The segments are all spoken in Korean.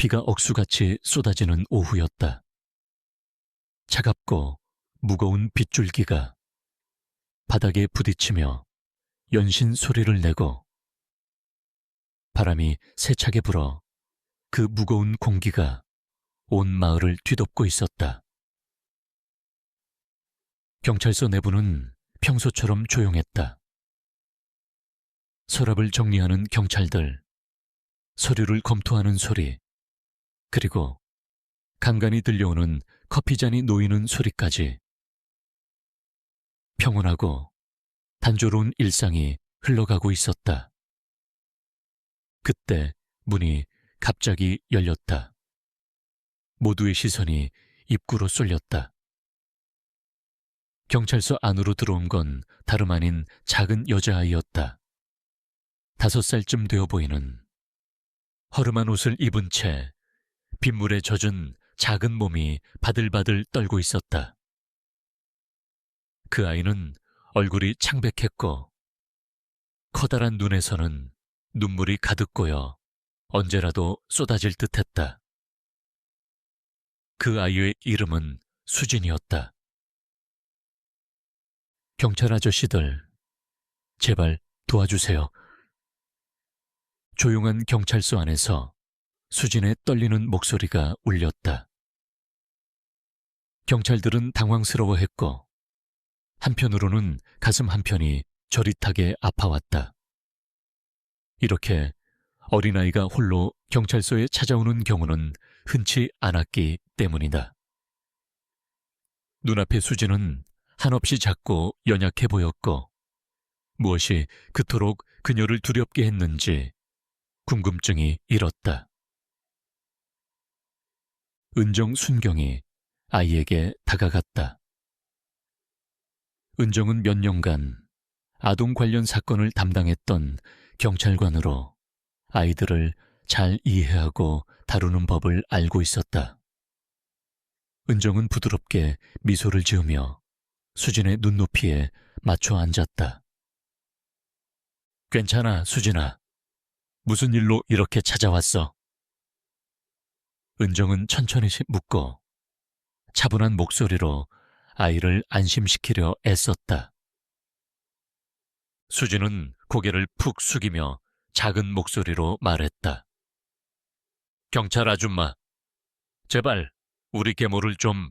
비가 억수같이 쏟아지는 오후였다. 차갑고 무거운 빗줄기가 바닥에 부딪히며 연신 소리를 내고 바람이 세차게 불어 그 무거운 공기가 온 마을을 뒤덮고 있었다. 경찰서 내부는 평소처럼 조용했다. 서랍을 정리하는 경찰들, 서류를 검토하는 소리, 그리고 간간히 들려오는 커피잔이 놓이는 소리까지 평온하고 단조로운 일상이 흘러가고 있었다. 그때 문이 갑자기 열렸다. 모두의 시선이 입구로 쏠렸다. 경찰서 안으로 들어온 건 다름 아닌 작은 여자아이였다. 다섯 살쯤 되어 보이는 허름한 옷을 입은 채 빗물에 젖은 작은 몸이 바들바들 떨고 있었다. 그 아이는 얼굴이 창백했고 커다란 눈에서는 눈물이 가득 고여 언제라도 쏟아질 듯했다. 그 아이의 이름은 수진이었다. 경찰 아저씨들, 제발 도와주세요. 조용한 경찰서 안에서 수진의 떨리는 목소리가 울렸다. 경찰들은 당황스러워했고, 한편으로는 가슴 한편이 저릿하게 아파왔다. 이렇게 어린아이가 홀로 경찰서에 찾아오는 경우는 흔치 않았기 때문이다. 눈앞의 수진은 한없이 작고 연약해 보였고, 무엇이 그토록 그녀를 두렵게 했는지 궁금증이 일었다. 은정 순경이 아이에게 다가갔다. 은정은 몇 년간 아동 관련 사건을 담당했던 경찰관으로 아이들을 잘 이해하고 다루는 법을 알고 있었다. 은정은 부드럽게 미소를 지으며 수진의 눈높이에 맞춰 앉았다. 괜찮아, 수진아. 무슨 일로 이렇게 찾아왔어? 은정은 천천히 묻고 차분한 목소리로 아이를 안심시키려 애썼다. 수진은 고개를 푹 숙이며 작은 목소리로 말했다. 경찰 아줌마, 제발 우리 계모를 좀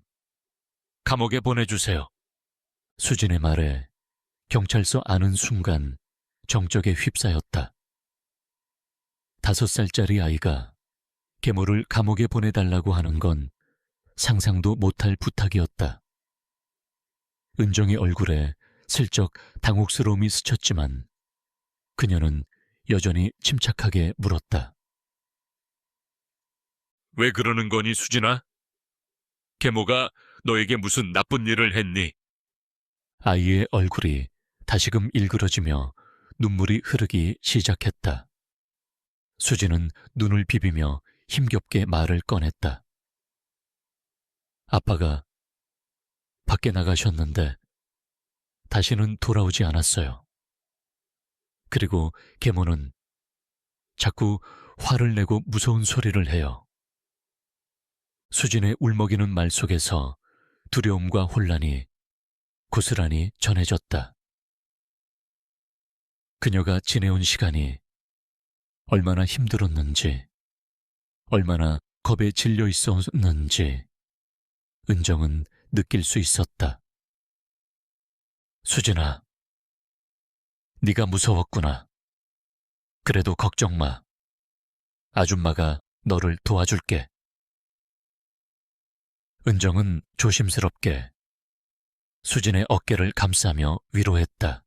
감옥에 보내주세요. 수진의 말에 경찰서 아는 순간 정적에 휩싸였다. 다섯 살짜리 아이가 계모를 감옥에 보내달라고 하는 건 상상도 못할 부탁이었다. 은정의 얼굴에 슬쩍 당혹스러움이 스쳤지만 그녀는 여전히 침착하게 물었다. 왜 그러는 거니, 수진아? 계모가 너에게 무슨 나쁜 일을 했니? 아이의 얼굴이 다시금 일그러지며 눈물이 흐르기 시작했다. 수진은 눈을 비비며 힘겹게 말을 꺼냈다. 아빠가 밖에 나가셨는데 다시는 돌아오지 않았어요. 그리고 계모는 자꾸 화를 내고 무서운 소리를 해요. 수진의 울먹이는 말 속에서 두려움과 혼란이 고스란히 전해졌다. 그녀가 지내온 시간이 얼마나 힘들었는지, 얼마나 겁에 질려 있었는지 은정은 느낄 수 있었다. 수진아, 네가 무서웠구나. 그래도 걱정 마. 아줌마가 너를 도와줄게. 은정은 조심스럽게 수진의 어깨를 감싸며 위로했다.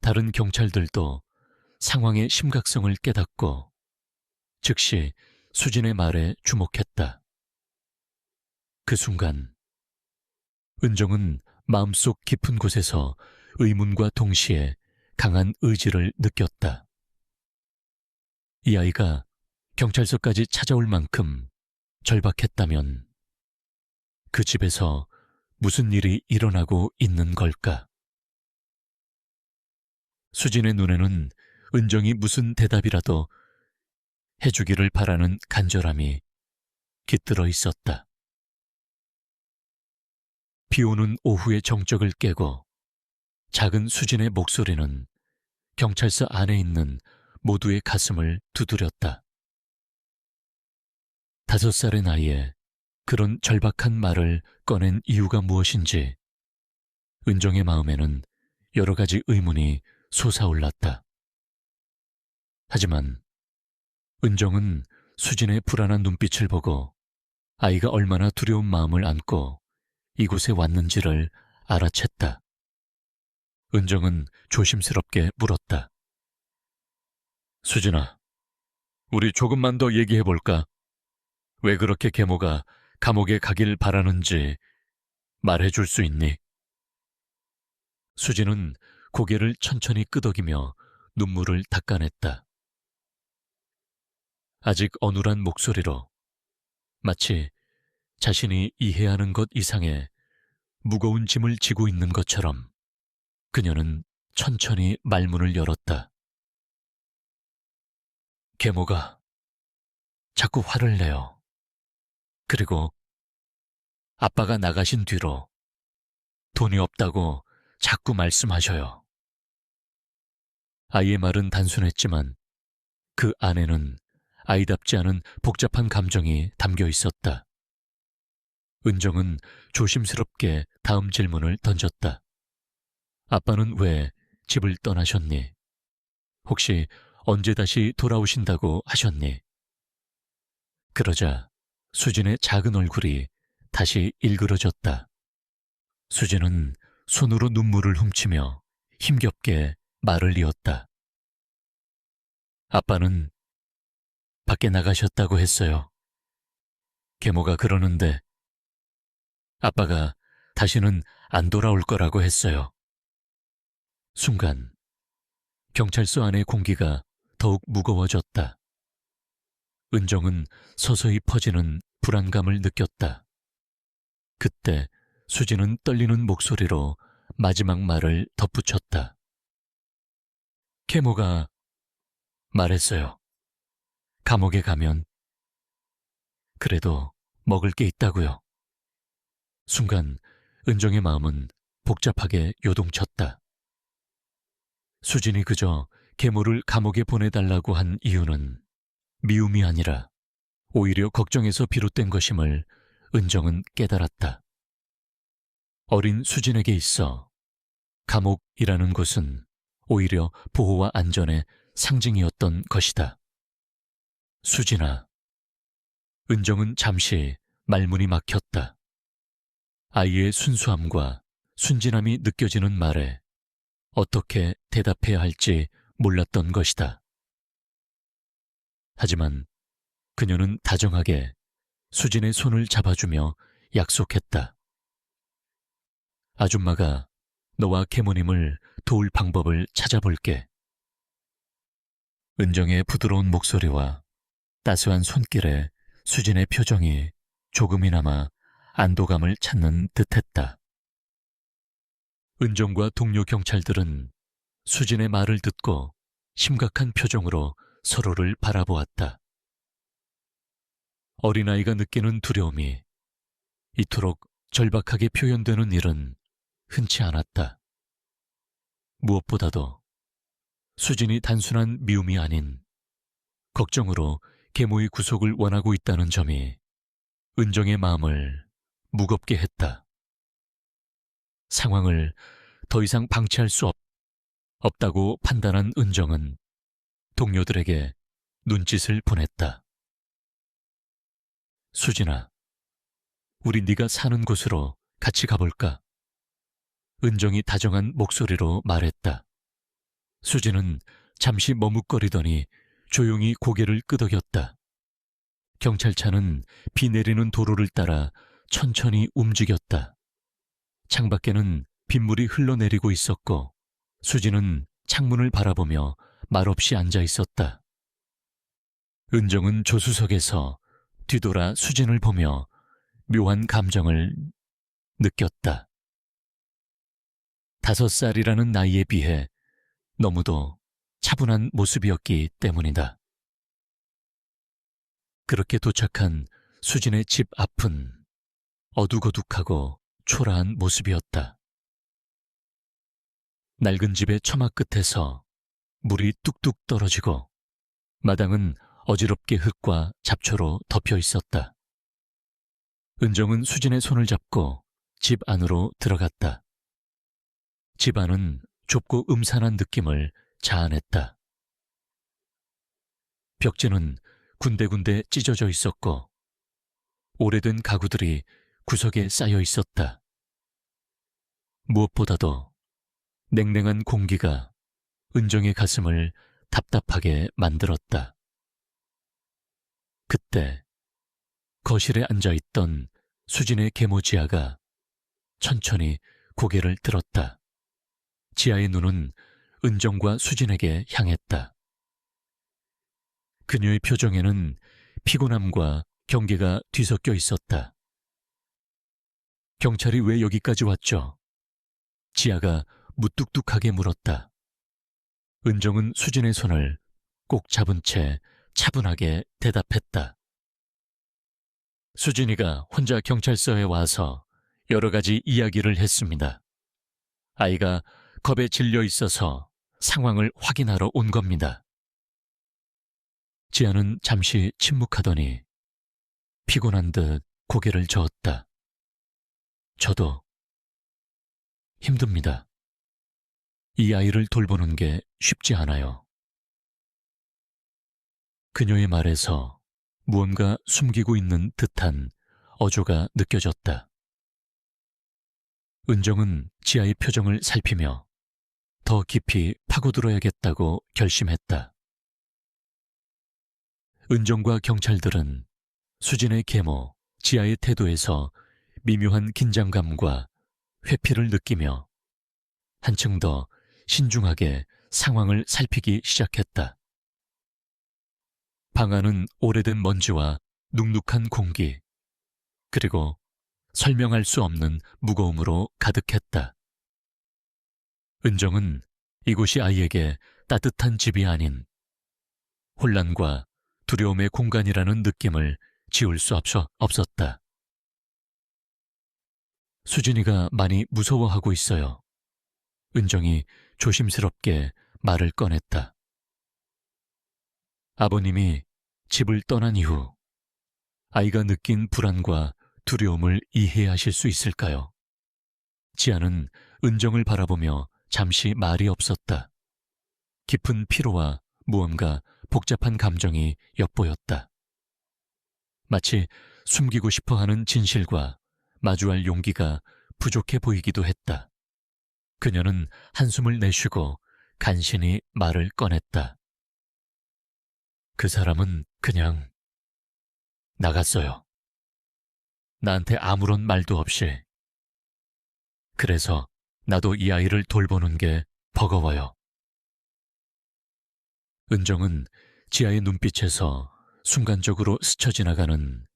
다른 경찰들도 상황의 심각성을 깨닫고 즉시 수진의 말에 주목했다. 그 순간 은정은 마음속 깊은 곳에서 의문과 동시에 강한 의지를 느꼈다. 이 아이가 경찰서까지 찾아올 만큼 절박했다면 그 집에서 무슨 일이 일어나고 있는 걸까? 수진의 눈에는 은정이 무슨 대답이라도 해주기를 바라는 간절함이 깃들어 있었다. 비 오는 오후의 정적을 깨고 작은 수진의 목소리는 경찰서 안에 있는 모두의 가슴을 두드렸다. 다섯 살의 나이에 그런 절박한 말을 꺼낸 이유가 무엇인지 은정의 마음에는 여러 가지 의문이 솟아올랐다. 하지만 은정은 수진의 불안한 눈빛을 보고 아이가 얼마나 두려운 마음을 안고 이곳에 왔는지를 알아챘다. 은정은 조심스럽게 물었다. 수진아, 우리 조금만 더 얘기해 볼까? 왜 그렇게 계모가 감옥에 가길 바라는지 말해 줄 수 있니? 수진은 고개를 천천히 끄덕이며 눈물을 닦아냈다. 아직 어눌한 목소리로 마치 자신이 이해하는 것 이상의 무거운 짐을 지고 있는 것처럼 그녀는 천천히 말문을 열었다. 계모가 자꾸 화를 내요. 그리고 아빠가 나가신 뒤로 돈이 없다고 자꾸 말씀하셔요. 아이의 말은 단순했지만 그 안에는 아이답지 않은 복잡한 감정이 담겨 있었다. 은정은 조심스럽게 다음 질문을 던졌다. 아빠는 왜 집을 떠나셨니? 혹시 언제 다시 돌아오신다고 하셨니? 그러자 수진의 작은 얼굴이 다시 일그러졌다. 수진은 손으로 눈물을 훔치며 힘겹게 말을 이었다. 아빠는 밖에 나가셨다고 했어요. 계모가 그러는데 아빠가 다시는 안 돌아올 거라고 했어요. 순간 경찰서 안의 공기가 더욱 무거워졌다. 은정은 서서히 퍼지는 불안감을 느꼈다. 그때 수지는 떨리는 목소리로 마지막 말을 덧붙였다. 케모가 말했어요. 감옥에 가면 그래도 먹을 게 있다고요. 순간 은정의 마음은 복잡하게 요동쳤다. 수진이 그저 계모를 감옥에 보내달라고 한 이유는 미움이 아니라 오히려 걱정에서 비롯된 것임을 은정은 깨달았다. 어린 수진에게 있어 감옥이라는 곳은 오히려 보호와 안전의 상징이었던 것이다. 수진아. 은정은 잠시 말문이 막혔다. 아이의 순수함과 순진함이 느껴지는 말에 어떻게 대답해야 할지 몰랐던 것이다. 하지만 그녀는 다정하게 수진의 손을 잡아주며 약속했다. 아줌마가 너와 계모님을 도울 방법을 찾아볼게. 은정의 부드러운 목소리와 따스한 손길에 수진의 표정이 조금이나마 안도감을 찾는 듯했다. 은정과 동료 경찰들은 수진의 말을 듣고 심각한 표정으로 서로를 바라보았다. 어린아이가 느끼는 두려움이 이토록 절박하게 표현되는 일은 흔치 않았다. 무엇보다도 수진이 단순한 미움이 아닌 걱정으로 계모의 구속을 원하고 있다는 점이 은정의 마음을 무겁게 했다. 상황을 더 이상 방치할 수 없, 없다고 판단한 은정은 동료들에게 눈짓을 보냈다. 수진아, 우리 네가 사는 곳으로 같이 가볼까? 은정이 다정한 목소리로 말했다. 수진은 잠시 머뭇거리더니 조용히 고개를 끄덕였다. 경찰차는 비 내리는 도로를 따라 천천히 움직였다. 창밖에는 빗물이 흘러내리고 있었고 수지는 창문을 바라보며 말없이 앉아 있었다. 은정은 조수석에서 뒤돌아 수진을 보며 묘한 감정을 느꼈다. 다섯 살이라는 나이에 비해 너무도 차분한 모습이었기 때문이다. 그렇게 도착한 수진의 집 앞은 어둑어둑하고 초라한 모습이었다. 낡은 집의 처마 끝에서 물이 뚝뚝 떨어지고 마당은 어지럽게 흙과 잡초로 덮여 있었다. 은정은 수진의 손을 잡고 집 안으로 들어갔다. 집 안은 좁고 음산한 느낌을 자아냈다. 벽지는 군데군데 찢어져 있었고 오래된 가구들이 구석에 쌓여 있었다. 무엇보다도 냉랭한 공기가 은정의 가슴을 답답하게 만들었다. 그때 거실에 앉아 있던 수진의 계모 지아가 천천히 고개를 들었다. 지아의 눈은 은정과 수진에게 향했다. 그녀의 표정에는 피곤함과 경계가 뒤섞여 있었다. 경찰이 왜 여기까지 왔죠? 지아가 무뚝뚝하게 물었다. 은정은 수진의 손을 꼭 잡은 채 차분하게 대답했다. 수진이가 혼자 경찰서에 와서 여러 가지 이야기를 했습니다. 아이가 겁에 질려 있어서 상황을 확인하러 온 겁니다. 지아는 잠시 침묵하더니 피곤한 듯 고개를 저었다. 저도 힘듭니다. 이 아이를 돌보는 게 쉽지 않아요. 그녀의 말에서 무언가 숨기고 있는 듯한 어조가 느껴졌다. 은정은 지아의 표정을 살피며 더 깊이 파고들어야겠다고 결심했다. 은정과 경찰들은 수진의 계모, 지아의 태도에서 미묘한 긴장감과 회피를 느끼며 한층 더 신중하게 상황을 살피기 시작했다. 방 안은 오래된 먼지와 눅눅한 공기, 그리고 설명할 수 없는 무거움으로 가득했다. 은정은 이곳이 아이에게 따뜻한 집이 아닌 혼란과 두려움의 공간이라는 느낌을 지울 수 없어, 없었다. 수진이가 많이 무서워하고 있어요. 은정이 조심스럽게 말을 꺼냈다. 아버님이 집을 떠난 이후 아이가 느낀 불안과 두려움을 이해하실 수 있을까요? 지아는 은정을 바라보며 잠시 말이 없었다. 깊은 피로와 무언가 복잡한 감정이 엿보였다. 마치 숨기고 싶어 하는 진실과 마주할 용기가 부족해 보이기도 했다. 그녀는 한숨을 내쉬고 간신히 말을 꺼냈다. 그 사람은 그냥 나갔어요. 나한테 아무런 말도 없이. 그래서 나도 이 아이를 돌보는 게 버거워요. 은정은 지아의 눈빛에서 순간적으로 스쳐 지나가는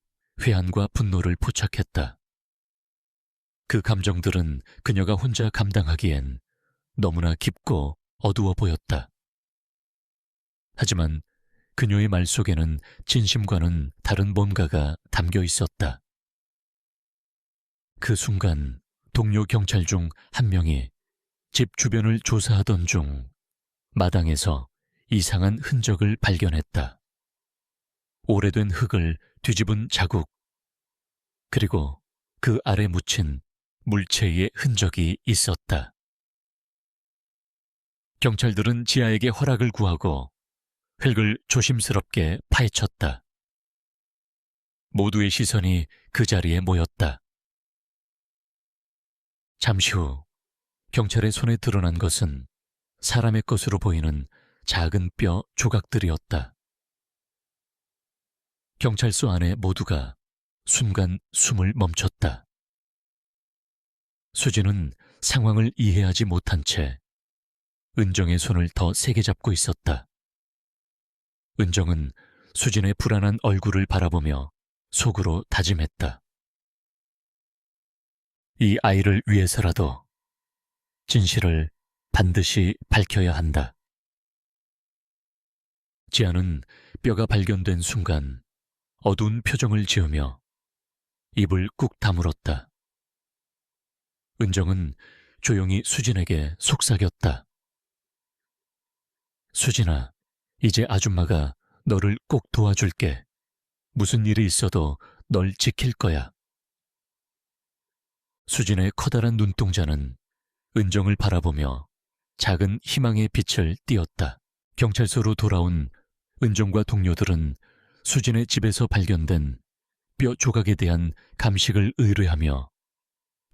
회한과 분노를 포착했다. 그 감정들은 그녀가 혼자 감당하기엔 너무나 깊고 어두워 보였다. 하지만 그녀의 말 속에는 진심과는 다른 뭔가가 담겨 있었다. 그 순간 동료 경찰 중 한 명이 집 주변을 조사하던 중 마당에서 이상한 흔적을 발견했다. 오래된 흙을 뒤집은 자국, 그리고 그 아래 묻힌 물체의 흔적이 있었다. 경찰들은 지아에게 허락을 구하고 흙을 조심스럽게 파헤쳤다. 모두의 시선이 그 자리에 모였다. 잠시 후 경찰의 손에 드러난 것은 사람의 것으로 보이는 작은 뼈 조각들이었다. 경찰서 안에 모두가 순간 숨을 멈췄다. 수진은 상황을 이해하지 못한 채 은정의 손을 더 세게 잡고 있었다. 은정은 수진의 불안한 얼굴을 바라보며 속으로 다짐했다. 이 아이를 위해서라도 진실을 반드시 밝혀야 한다. 지아는 뼈가 발견된 순간 어두운 표정을 지으며 입을 꾹 다물었다. 은정은 조용히 수진에게 속삭였다. 수진아, 이제 아줌마가 너를 꼭 도와줄게. 무슨 일이 있어도 널 지킬 거야. 수진의 커다란 눈동자는 은정을 바라보며 작은 희망의 빛을 띄었다. 경찰서로 돌아온 은정과 동료들은 수진의 집에서 발견된 뼈 조각에 대한 감식을 의뢰하며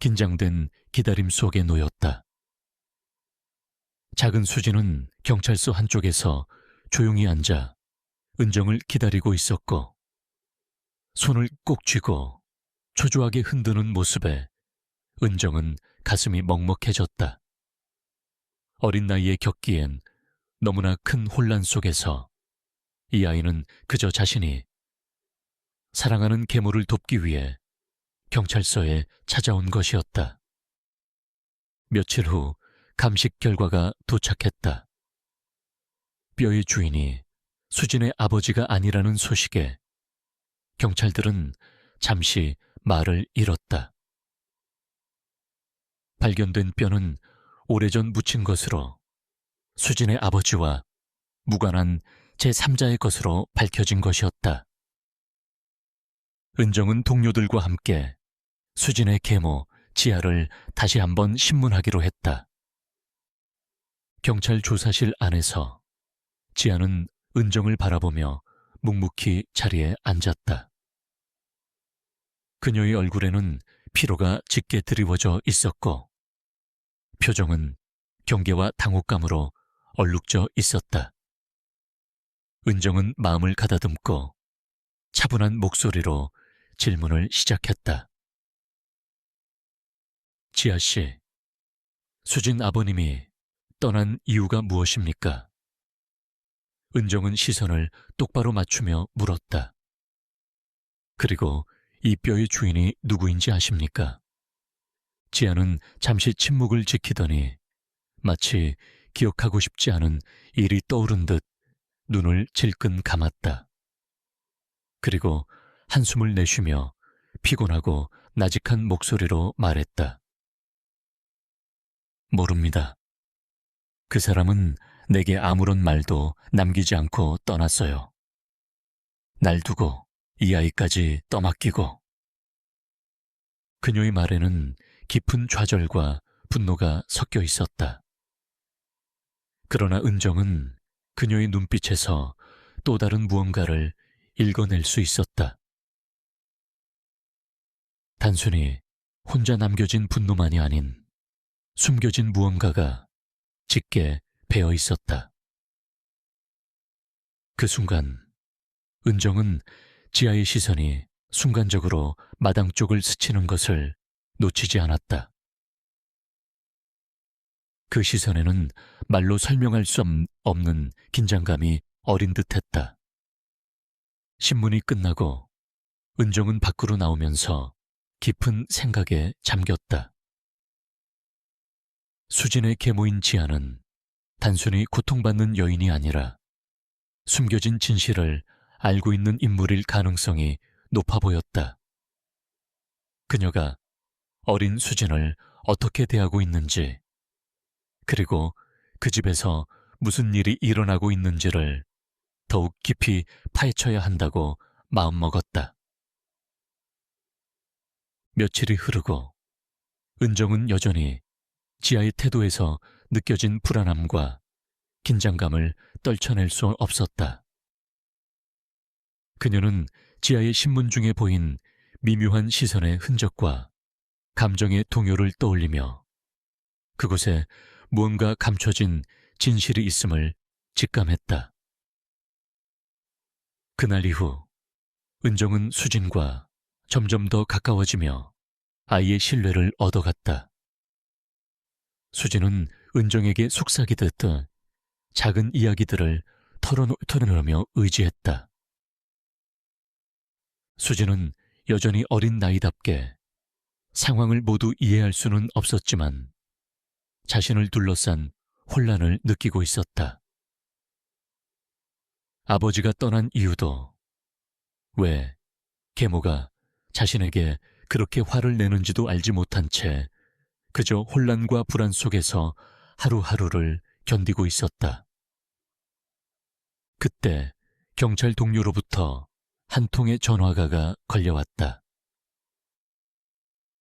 긴장된 기다림 속에 놓였다. 작은 수진은 경찰서 한쪽에서 조용히 앉아 은정을 기다리고 있었고 손을 꼭 쥐고 초조하게 흔드는 모습에 은정은 가슴이 먹먹해졌다. 어린 나이에 겪기엔 너무나 큰 혼란 속에서 이 아이는 그저 자신이 사랑하는 계모를 돕기 위해 경찰서에 찾아온 것이었다. 며칠 후 감식 결과가 도착했다. 뼈의 주인이 수진의 아버지가 아니라는 소식에 경찰들은 잠시 말을 잃었다. 발견된 뼈는 오래전 묻힌 것으로 수진의 아버지와 무관한 제3자의 것으로 밝혀진 것이었다. 은정은 동료들과 함께 수진의 계모 지아를 다시 한번 신문하기로 했다. 경찰 조사실 안에서 지아는 은정을 바라보며 묵묵히 자리에 앉았다. 그녀의 얼굴에는 피로가 짙게 드리워져 있었고 표정은 경계와 당혹감으로 얼룩져 있었다. 은정은 마음을 가다듬고 차분한 목소리로 질문을 시작했다. 지아 씨, 수진 아버님이 떠난 이유가 무엇입니까? 은정은 시선을 똑바로 맞추며 물었다. 그리고 이 뼈의 주인이 누구인지 아십니까? 지아는 잠시 침묵을 지키더니 마치 기억하고 싶지 않은 일이 떠오른 듯 눈을 질끈 감았다. 그리고 한숨을 내쉬며 피곤하고 나직한 목소리로 말했다. 모릅니다. 그 사람은 내게 아무런 말도 남기지 않고 떠났어요. 날 두고 이 아이까지 떠맡기고. 그녀의 말에는 깊은 좌절과 분노가 섞여 있었다. 그러나 은정은 그녀의 눈빛에서 또 다른 무언가를 읽어낼 수 있었다. 단순히 혼자 남겨진 분노만이 아닌 숨겨진 무언가가 짙게 배어 있었다. 그 순간 은정은 지아의 시선이 순간적으로 마당 쪽을 스치는 것을 놓치지 않았다. 그 시선에는 말로 설명할 수 없는 긴장감이 어린 듯 했다. 신문이 끝나고 은정은 밖으로 나오면서 깊은 생각에 잠겼다. 수진의 계모인 지아는 단순히 고통받는 여인이 아니라 숨겨진 진실을 알고 있는 인물일 가능성이 높아 보였다. 그녀가 어린 수진을 어떻게 대하고 있는지, 그리고 그 집에서 무슨 일이 일어나고 있는지를 더욱 깊이 파헤쳐야 한다고 마음먹었다. 며칠이 흐르고 은정은 여전히 지아의 태도에서 느껴진 불안함과 긴장감을 떨쳐낼 수 없었다. 그녀는 지아의 신문 중에 보인 미묘한 시선의 흔적과 감정의 동요를 떠올리며 그곳에 무언가 감춰진 진실이 있음을 직감했다. 그날 이후 은정은 수진과 점점 더 가까워지며 아이의 신뢰를 얻어갔다. 수진은 은정에게 속삭이듯 작은 이야기들을 털어놓, 털어놓으며 의지했다. 수진은 여전히 어린 나이답게 상황을 모두 이해할 수는 없었지만 자신을 둘러싼 혼란을 느끼고 있었다. 아버지가 떠난 이유도 왜 계모가 자신에게 그렇게 화를 내는지도 알지 못한 채 그저 혼란과 불안 속에서 하루하루를 견디고 있었다. 그때 경찰 동료로부터 한 통의 전화가가 걸려왔다.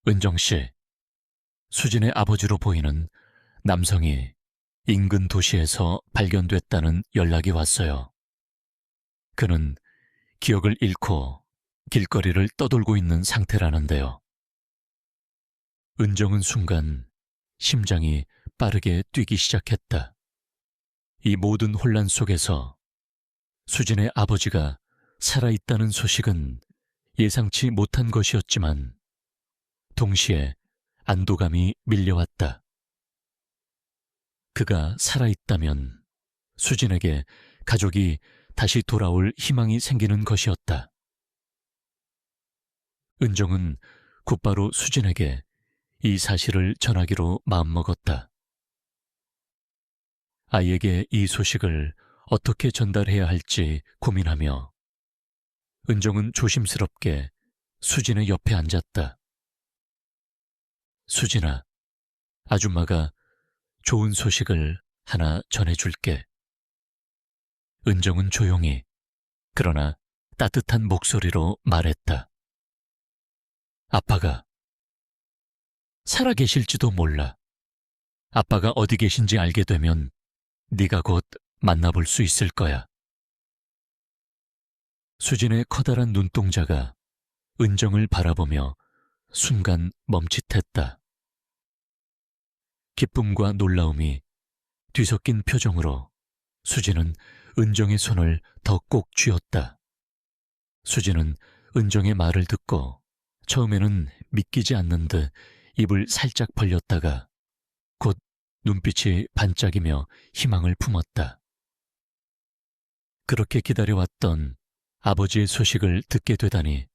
은정 씨, 수진의 아버지로 보이는 남성이 인근 도시에서 발견됐다는 연락이 왔어요. 그는 기억을 잃고 길거리를 떠돌고 있는 상태라는데요. 은정은 순간 심장이 빠르게 뛰기 시작했다. 이 모든 혼란 속에서 수진의 아버지가 살아있다는 소식은 예상치 못한 것이었지만 동시에 안도감이 밀려왔다. 그가 살아있다면 수진에게 가족이 다시 돌아올 희망이 생기는 것이었다. 은정은 곧바로 수진에게 이 사실을 전하기로 마음먹었다. 아이에게 이 소식을 어떻게 전달해야 할지 고민하며 은정은 조심스럽게 수진의 옆에 앉았다. 수진아, 아줌마가 좋은 소식을 하나 전해줄게. 은정은 조용히, 그러나 따뜻한 목소리로 말했다. 아빠가 살아 계실지도 몰라. 아빠가 어디 계신지 알게 되면 네가 곧 만나볼 수 있을 거야. 수진의 커다란 눈동자가 은정을 바라보며 순간 멈칫했다. 기쁨과 놀라움이 뒤섞인 표정으로 수진은 은정의 손을 더 꼭 쥐었다. 수진은 은정의 말을 듣고 처음에는 믿기지 않는 듯 입을 살짝 벌렸다가 곧 눈빛이 반짝이며 희망을 품었다. 그렇게 기다려왔던 아버지의 소식을 듣게 되다니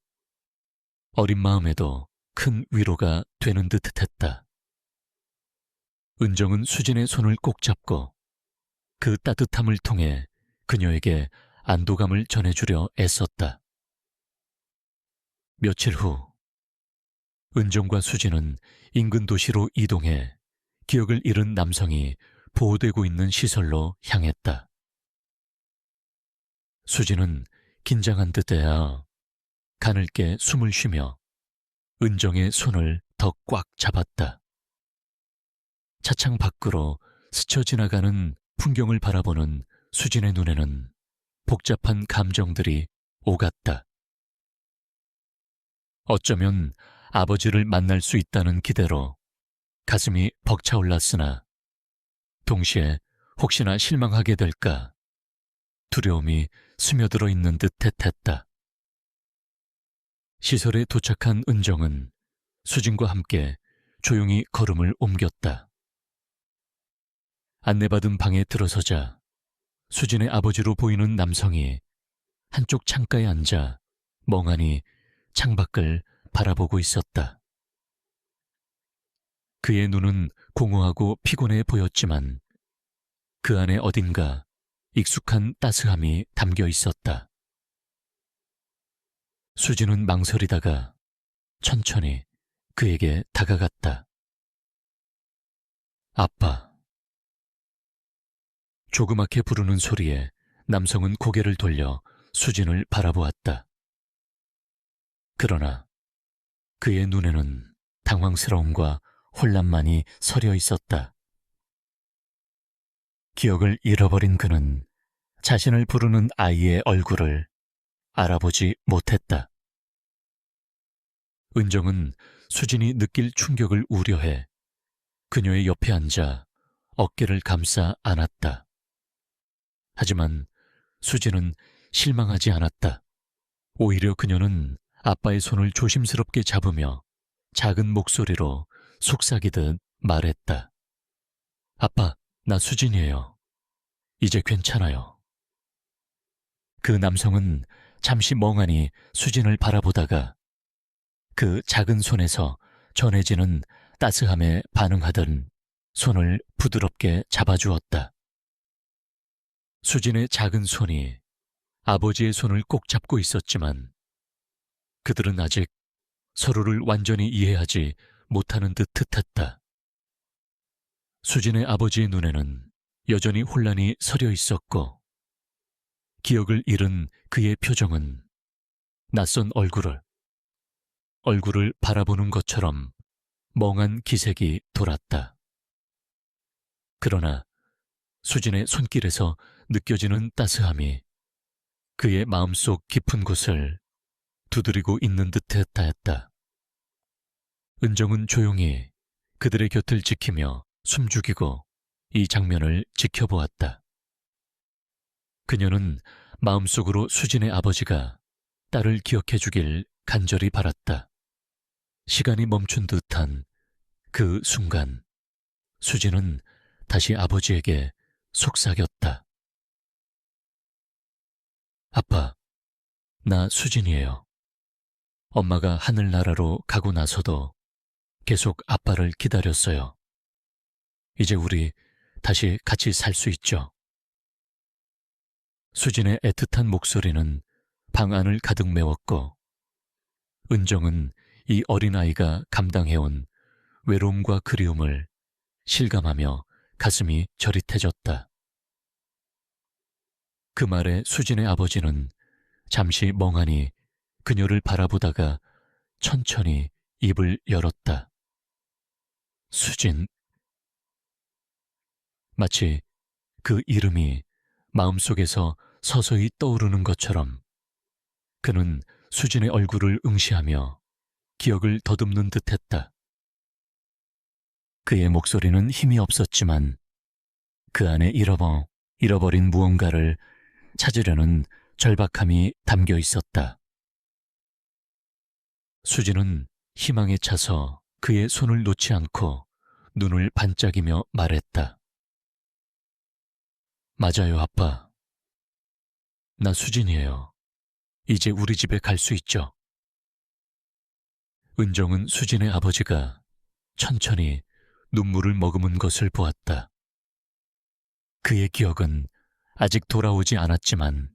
어린 마음에도 큰 위로가 되는 듯했다. 은정은 수진의 손을 꼭 잡고 그 따뜻함을 통해 그녀에게 안도감을 전해주려 애썼다. 며칠 후, 은정과 수진은 인근 도시로 이동해 기억을 잃은 남성이 보호되고 있는 시설로 향했다. 수진은 긴장한 듯해야 가늘게 숨을 쉬며 은정의 손을 더 꽉 잡았다. 차창 밖으로 스쳐 지나가는 풍경을 바라보는 수진의 눈에는 복잡한 감정들이 오갔다. 어쩌면 아버지를 만날 수 있다는 기대로 가슴이 벅차올랐으나 동시에 혹시나 실망하게 될까 두려움이 스며들어 있는 듯했다. 시설에 도착한 은정은 수진과 함께 조용히 걸음을 옮겼다. 안내받은 방에 들어서자 수진의 아버지로 보이는 남성이 한쪽 창가에 앉아 멍하니 창밖을 바라보고 있었다. 그의 눈은 공허하고 피곤해 보였지만 그 안에 어딘가 익숙한 따스함이 담겨 있었다. 수진은 망설이다가 천천히 그에게 다가갔다. 아빠. 조그맣게 부르는 소리에 남성은 고개를 돌려 수진을 바라보았다. 그러나 그의 눈에는 당황스러움과 혼란만이 서려 있었다. 기억을 잃어버린 그는 자신을 부르는 아이의 얼굴을 알아보지 못했다. 은정은 수진이 느낄 충격을 우려해 그녀의 옆에 앉아 어깨를 감싸 안았다. 하지만 수진은 실망하지 않았다. 오히려 그녀는 아빠의 손을 조심스럽게 잡으며 작은 목소리로 속삭이듯 말했다. 아빠, 나 수진이에요. 이제 괜찮아요. 그 남성은 잠시 멍하니 수진을 바라보다가 그 작은 손에서 전해지는 따스함에 반응하던 손을 부드럽게 잡아주었다. 수진의 작은 손이 아버지의 손을 꼭 잡고 있었지만 그들은 아직 서로를 완전히 이해하지 못하는 듯 듯했다. 수진의 아버지의 눈에는 여전히 혼란이 서려 있었고, 기억을 잃은 그의 표정은 낯선 얼굴을, 얼굴을 바라보는 것처럼 멍한 기색이 돌았다. 그러나 수진의 손길에서 느껴지는 따스함이 그의 마음속 깊은 곳을 두드리고 있는 듯했다 했다. 은정은 조용히 그들의 곁을 지키며 숨죽이고 이 장면을 지켜보았다. 그녀는 마음속으로 수진의 아버지가 딸을 기억해 주길 간절히 바랐다. 시간이 멈춘 듯한 그 순간, 수진은 다시 아버지에게 속삭였다. 아빠, 나 수진이에요. 엄마가 하늘나라로 가고 나서도 계속 아빠를 기다렸어요. 이제 우리 다시 같이 살 수 있죠. 수진의 애틋한 목소리는 방 안을 가득 메웠고, 은정은 이 어린아이가 감당해온 외로움과 그리움을 실감하며 가슴이 저릿해졌다. 그 말에 수진의 아버지는 잠시 멍하니 그녀를 바라보다가 천천히 입을 열었다. 수진. 마치 그 이름이 마음속에서 서서히 떠오르는 것처럼 그는 수진의 얼굴을 응시하며 기억을 더듬는 듯 했다. 그의 목소리는 힘이 없었지만 그 안에 잃어버, 잃어버린 무언가를 찾으려는 절박함이 담겨 있었다. 수진은 희망에 차서 그의 손을 놓지 않고 눈을 반짝이며 말했다. 맞아요, 아빠. 나 수진이에요. 이제 우리 집에 갈 수 있죠. 은정은 수진의 아버지가 천천히 눈물을 머금은 것을 보았다. 그의 기억은 아직 돌아오지 않았지만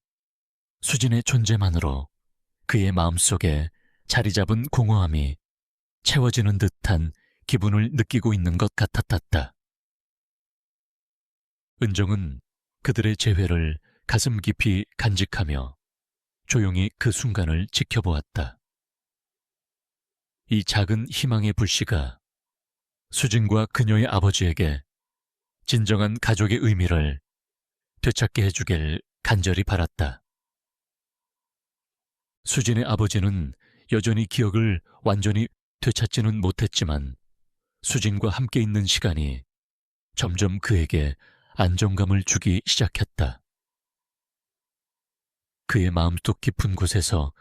수진의 존재만으로 그의 마음속에 자리 잡은 공허함이 채워지는 듯한 기분을 느끼고 있는 것 같았다. 은정은 그들의 재회를 가슴 깊이 간직하며 조용히 그 순간을 지켜보았다. 이 작은 희망의 불씨가 수진과 그녀의 아버지에게 진정한 가족의 의미를 되찾게 해주길 간절히 바랐다. 수진의 아버지는 여전히 기억을 완전히 되찾지는 못했지만 수진과 함께 있는 시간이 점점 그에게 안정감을 주기 시작했다. 그의 마음속 깊은 곳에서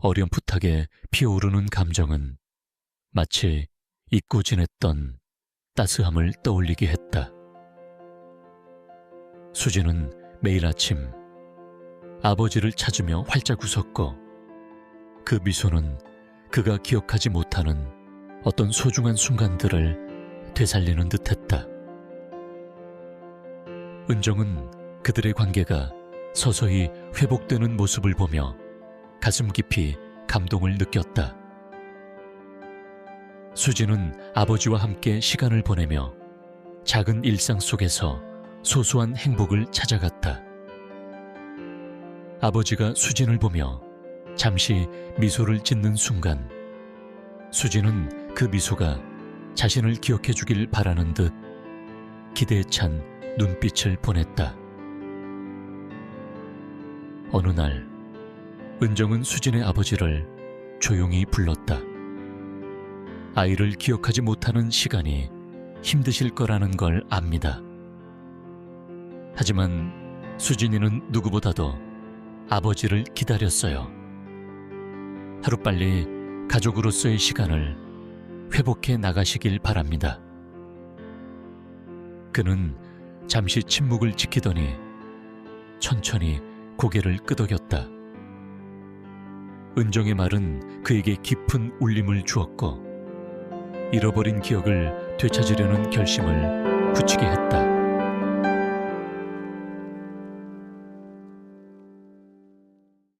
어렴풋하게 피어오르는 감정은 마치 잊고 지냈던 따스함을 떠올리게 했다. 수진은 매일 아침 아버지를 찾으며 활짝 웃었고 그 미소는 그가 기억하지 못하는 어떤 소중한 순간들을 되살리는 듯했다. 은정은 그들의 관계가 서서히 회복되는 모습을 보며 가슴 깊이 감동을 느꼈다. 수진은 아버지와 함께 시간을 보내며 작은 일상 속에서 소소한 행복을 찾아갔다. 아버지가 수진을 보며 잠시 미소를 짓는 순간 수진은 그 미소가 자신을 기억해 주길 바라는 듯 기대에 찬 눈빛을 보냈다. 어느 날 은정은 수진의 아버지를 조용히 불렀다. 아이를 기억하지 못하는 시간이 힘드실 거라는 걸 압니다. 하지만 수진이는 누구보다도 아버지를 기다렸어요. 하루빨리 가족으로서의 시간을 회복해 나가시길 바랍니다. 그는 잠시 침묵을 지키더니 천천히 고개를 끄덕였다. 은정의 말은 그에게 깊은 울림을 주었고 잃어버린 기억을 되찾으려는 결심을 굳히게 했다.